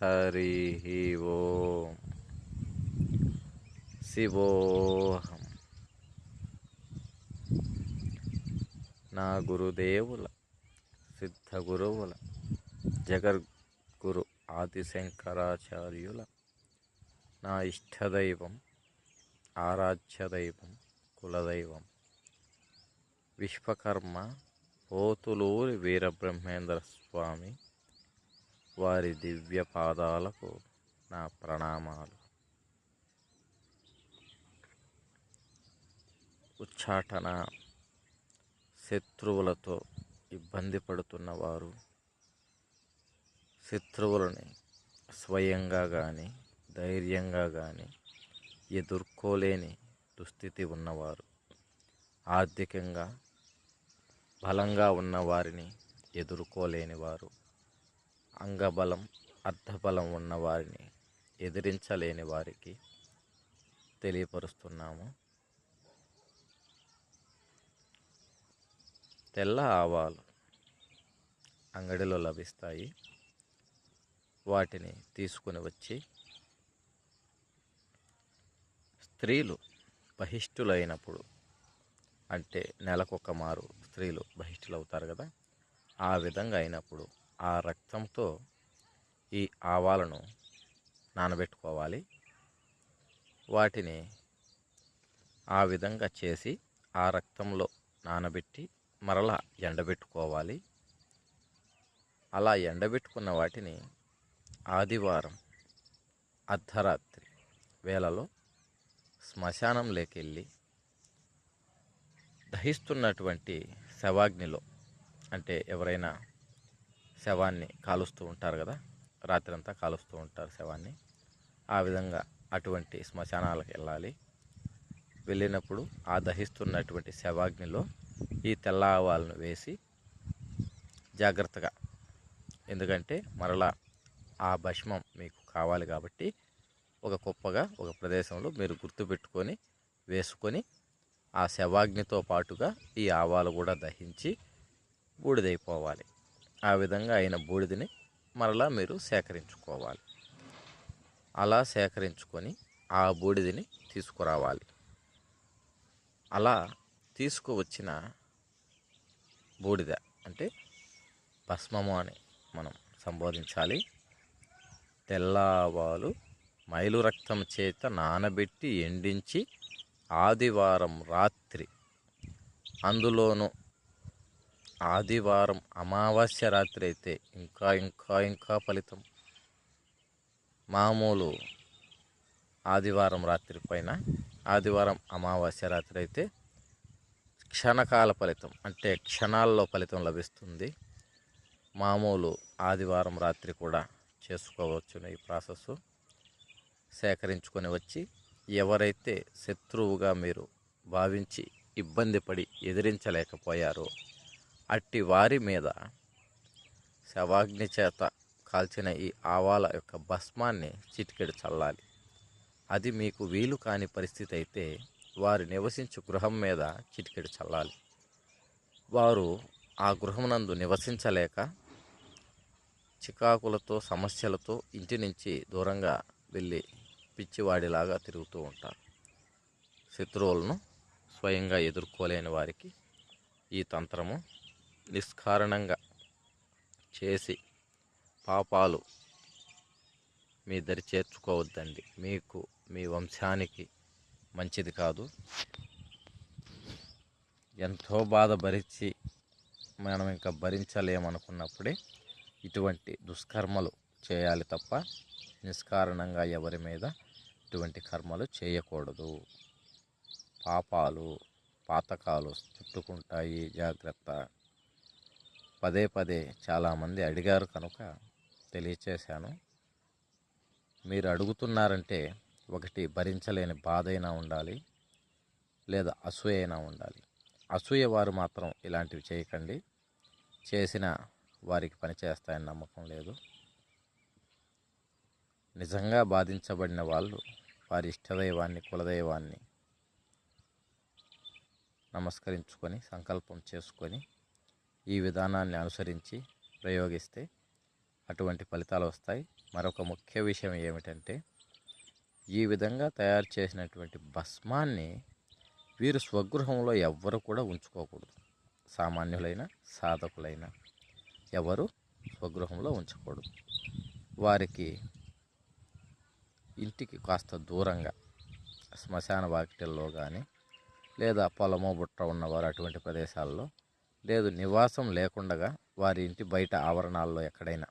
హరి ఓం శివోహం నా గురుదేవుల సిద్ధ గురువుల జగద్గురు ఆదిశంకరాచార్యుల నా ఇష్టదైవం ఆరాధ్య దైవం కులదైవం విశ్వకర్మ పోతులూరి వీరబ్రహ్మేంద్ర స్వామి వారి దివ్య పాదాలకు నా ప్రణామాలు. ఉచ్చాటన శత్రువులతో ఇబ్బంది పడుతున్న వారు శత్రువులని స్వయంగా కానీ ధైర్యంగా కానీ ఎదుర్కోలేని దుస్థితి ఉన్నవారు ఆర్థికంగా బలంగా ఉన్న వారిని ఎదుర్కోలేని వారు. అంగబలం అర్ధబలం ఉన్న వారిని ఎదిరించలేని వారికి తెలియపరుస్తున్నాము. తెల్ల ఆవాలు అంగడిలో లభిస్తాయి. వాటిని తీసుకుని వచ్చి స్త్రీలు బహిష్ఠులైనప్పుడు అంటే నెలకొక మారు స్త్రీలు బహిష్ఠులు అవుతారు కదా ఆ విధంగా అయినప్పుడు ఆ రక్తంతో ఈ ఆవాలను నానబెట్టుకోవాలి. వాటిని ఆ విధంగా చేసి ఆ రక్తంలో నానబెట్టి మరలా ఎండబెట్టుకోవాలి. అలా ఎండబెట్టుకున్న వాటిని ఆదివారం అర్ధరాత్రి వేళలో శ్మశానంలోకెళ్ళి దహిస్తున్నటువంటి శవాగ్నిలో అంటే ఎవరైనా శవాన్ని కాలుస్తూ ఉంటారు కదా? రాత్రంతా కాలుస్తూ ఉంటారు శవాన్ని. ఆ విధంగా అటువంటి శ్మశానాలకు వెళ్ళాలి. వెళ్ళినప్పుడు ఆ దహిస్తున్నటువంటి శవాగ్నిలో ఈ తెల్ల ఆవాలను వేసి జాగ్రత్తగా ఎందుకంటే మరలా ఆ భస్మం మీకు కావాలి కాబట్టి ఒక కుప్పగా ఒక ప్రదేశంలో మీరు గుర్తుపెట్టుకొని వేసుకొని ఆ శవాగ్నితో పాటుగా ఈ ఆవాలు కూడా దహించి బూడిదైపోవాలి. ఆ విధంగా అయిన బూడిదని మరలా మీరు సేకరించుకోవాలి. అలా సేకరించుకొని ఆ బూడిదని తీసుకురావాలి. అలా తీసుకువచ్చిన బూడిద అంటే భస్మము అని మనం సంబోధించాలి. తెల్లవాలు మైలు రక్తం చేత నానబెట్టి ఎండించి ఆదివారం రాత్రి అందులోనూ ఆదివారం అమావాస్య రాత్రి అయితే ఇంకా ఇంకా ఇంకా ఫలితం. మామూలు ఆదివారం రాత్రి పైన ఆదివారం అమావాస్య రాత్రి అయితే క్షణకాల ఫలితం అంటే క్షణాల్లో ఫలితం లభిస్తుంది. మామూలు ఆదివారం రాత్రి కూడా చేసుకోవచ్చును ఈ ప్రాసెస్ సేకరించుకొని వచ్చి ఎవరైతే శత్రువుగా మీరు భావించి ఇబ్బంది పడి ఎదిరించలేకపోయారో అట్టి వారి మీద శవాగ్ని చేత కాల్చిన ఈ ఆవాల యొక్క భస్మాన్ని చిటికెడు చల్లాలి. అది మీకు వీలు కాని పరిస్థితి అయితే వారు నివసించు గృహం మీద చిటికెడు చల్లాలి. వారు ఆ గృహమునందు నివసించలేక చికాకులతో సమస్యలతో ఇంటి నుంచి దూరంగా వెళ్ళి పిచ్చివాడిలాగా తిరుగుతూ ఉంటారు. శత్రువులను స్వయంగా ఎదుర్కోలేని వారికి ఈ తంత్రము నిష్కారణంగా చేసి పాపాలు మీ దరి చేర్చుకోవద్దండి. మీకు మీ వంశానికి మంచిది కాదు. ఎంతో బాధ భరించి మనం ఇంకా భరించలేమనుకున్నప్పుడే ఇటువంటి దుష్కర్మలు చేయాలి తప్ప నిష్కారణంగా ఎవరి మీద ఇటువంటి కర్మలు చేయకూడదు. పాపాలు పాతకాలు చుట్టుకుంటాయి. జాగ్రత్త. పదే పదే చాలామంది అడిగారు కనుక తెలియచేశాను. మీరు అడుగుతున్నారంటే ఒకటి భరించలేని బాధ అయినా ఉండాలి లేదా అసూయ అయినా ఉండాలి. అసూయ వారు మాత్రం ఇలాంటివి చేయకండి. చేసిన వారికి పని చేస్తాయని నమ్మకం లేదు. నిజంగా బాధించబడిన వాళ్ళు వారి ఇష్టదైవాన్ని కులదైవాన్ని నమస్కరించుకొని సంకల్పం చేసుకొని ఈ విధానాన్ని అనుసరించి ప్రయోగిస్తే అటువంటి ఫలితాలు వస్తాయి. మరొక ముఖ్య విషయం ఏమిటంటే ఈ విధంగా తయారు చేసినటువంటి భస్మాన్ని వీరు స్వగృహంలో ఎవ్వరు కూడా ఉంచుకోకూడదు. సామాన్యులైన సాధకులైన ఎవరు స్వగృహంలో ఉంచకూడదు. వారికి ఇంటికి కాస్త దూరంగా శ్మశాన వాకిటల్లో కానీ లేదా పొలమో బుట్ట ఉన్నవారు అటువంటి ప్రదేశాల్లో లేదు నివాసం లేకుండగా వారి ఇంటి బయట ఆవరణాల్లో ఎక్కడైనా.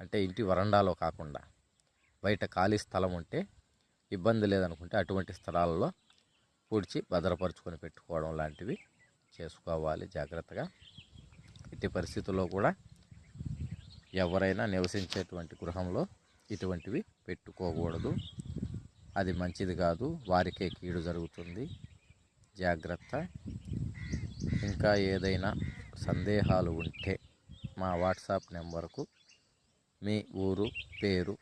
అంటే ఇంటి వరండాలో కాకుండా బయట ఖాళీ స్థలం ఉంటే ఇబ్బంది లేదనుకుంటే అటువంటి స్థలాల్లో పూడ్చి భద్రపరుచుకొని పెట్టుకోవడం లాంటివి చేసుకోవాలి జాగ్రత్తగా. ఇట్టి పరిస్థితుల్లో కూడా ఎవరైనా నివసించేటువంటి గృహంలో ఇటువంటివి పెట్టుకోకూడదు. అది మంచిది కాదు వారికే కీడు జరుగుతుంది. జాగ్రత్త. ఇంకా ఏదైనా సందేహాలు ఉంటే మా వాట్సాప్ నెంబర్కు మీ ఊరు పేరు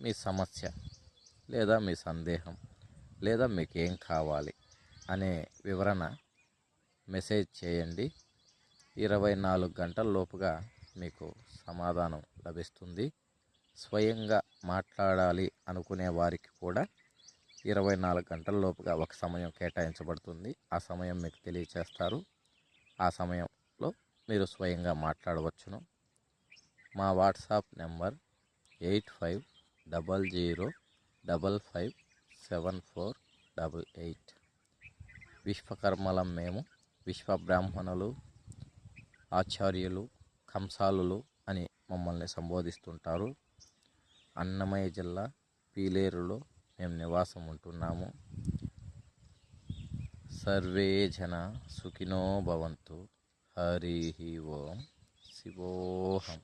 మీ సమస్య లేదా మీ సందేహం లేదా మీకు ఏం కావాలి అనే వివరణ మెసేజ్ చేయండి. ఇరవై నాలుగు గంటల లోపుగా మీకు సమాధానం లభిస్తుంది. స్వయంగా మాట్లాడాలి అనుకునే వారికి కూడా ఇరవై నాలుగు గంటల లోపుగా ఒక సమయం కేటాయించబడుతుంది. ఆ సమయం మీకు తెలియచేస్తారు. ఆ సమయంలో మీరు స్వయంగా మాట్లాడవచ్చును. మా WhatsApp number eight five double zero double five seven four double eight. విశ్వకర్మలం మేము విశ్వ బ్రాహ్మణులు ఆచార్యులు కంసాలులు అని మమ్మల్ని సంబోధిస్తుంటారు. అన్నమయ్య జిల్లా పీలేరులో మేము నివాసం ఉంటున్నాము. సర్వే జన సుఖినో భవంతు। హరి ఓం శివోహం।